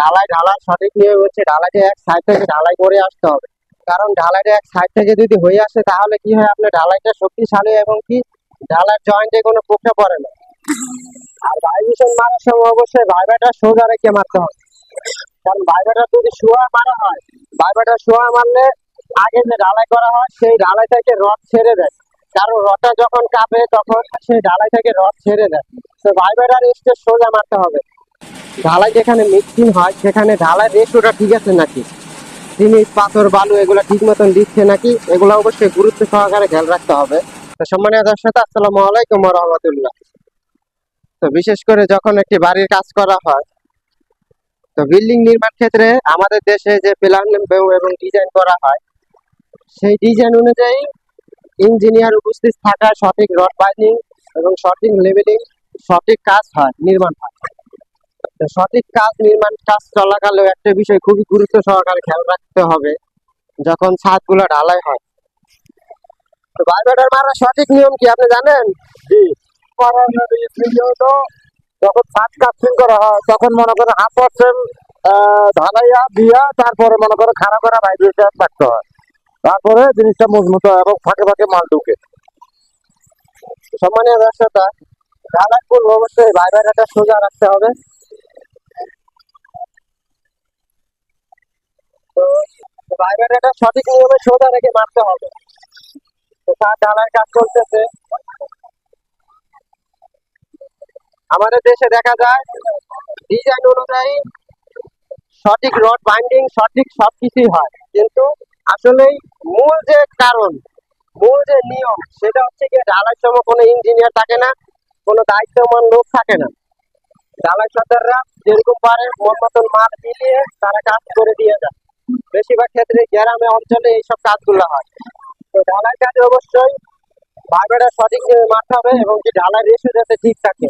ঢালাই ঢালাই সঠিক নিয়ম হচ্ছে, ঢালাইটা এক সাইড থেকে ঢালাই করে আসতে হবে। কারণ ঢালাইটা এক সাইড থেকে যদি হয়ে আসে, তাহলে কি হয় আপনার ঢালাইটা শক্তিশালী এবং কি ঢালার জয়েন্টে কোনো পোকা পড়ে না। আর ভাইব্রেশন মারার সময় অবশ্যই ভাইব্রেটার সোজা রেখে মারতে হবে। কারণ ভাইব্রেটার যদি শোয়া মারা হয় ভাইব্রেটার শোয়া মারলে আগে যে ঢালাই করা হয়, সেই ঢালাই থেকে রড ছেড়ে দেয়। কারণ রডটা যখন কাঁপে, তখন সেই ঢালাই থেকে রড ছেড়ে দেয়। তো ভাইব্রেটার স্টেজ সোজা মারতে হবে। ঢালাই যেখানে মিক্সিং হয়, সেখানে ঢালাই রেশোটা ঠিক আছে নাকি? সিমেন্ট পাথর, বালু এগুলো ঠিক মতন দিচ্ছে নাকি? এগুলো অবশ্যই গুরুত্ব সহকারে খেয়াল রাখতে হবে। তো সম্মানীয় দর্শক, আসসালামু আলাইকুম রহমতুল্লাহ। তো বিশেষ করে যখন একটি বাড়ির কাজ করা হয়, তো বিল্ডিং নির্মাণ ক্ষেত্রে আমাদের দেশে যে প্ল্যান এবং ডিজাইন করা হয়, সেই ডিজাইন অনুযায়ী ইঞ্জিনিয়ার উপস্থিত থাকা সঠিক রড বাইন্ডিং এবং সঠিক লেভেলিং সঠিক কাজ হয়, নির্মাণ হয়। সঠিক কাজ নির্মাণ, কাজ চলাকালেও একটা বিষয় খুবই গুরুত্ব সহকারে খেয়াল রাখতে হবে, যখন ছাদ ছাদগুলো ঢালাই হয়। তো ভাইব্রেটার মারার সঠিক নিয়ম কি আপনি জানেন? যখন ছাদ কাস্টিং করা হয়, তখন মনে করো হাফ পার্সেন্ট ঢালাইয়া দিয়া তারপরে মনে করো খারাপ করা ভাইব্রেশন রাখতে হয়। তারপরে জিনিসটা মজবুত হয় এবং ফাঁকে ফাঁকে মাল ঢুকে। সম্মানীয় দর্শকরা ঢালাই করব অবশ্যই ভাইব্রেটারটা সোজা রাখতে হবে তো ভাইব্রেটারটা সঠিক নিয়মে সোজা রেখে মারতে হবে। তো তার ঢালাই কাজ করতেছে আমাদের দেশে দেখা যায়, ডিজাইন অনুযায়ী সঠিক রড বাইন্ডিং, সঠিক সবকিছুই হয়। কিন্তু আসলেই মূল যে কারণ, মূল যে নিয়ম, সেটা হচ্ছে কি ঢালাই সময় কোনো ইঞ্জিনিয়ার থাকে না, কোনো দায়িত্বমান লোক থাকে না। ঢালাই সর্দাররা যেরকম পারে, মন মতন মাল মিলিয়ে তারা কাজ করে দিয়ে যায়। বেশিরভাগ ক্ষেত্রে গ্রামে, অঞ্চলে এইসব কাজগুলো হয়। তো ঢালাই কাজে অবশ্যই ভাইবেটা সঠিক মারতে হবে এবং যে ঢালাই রেশিও যাতে ঠিক থাকে।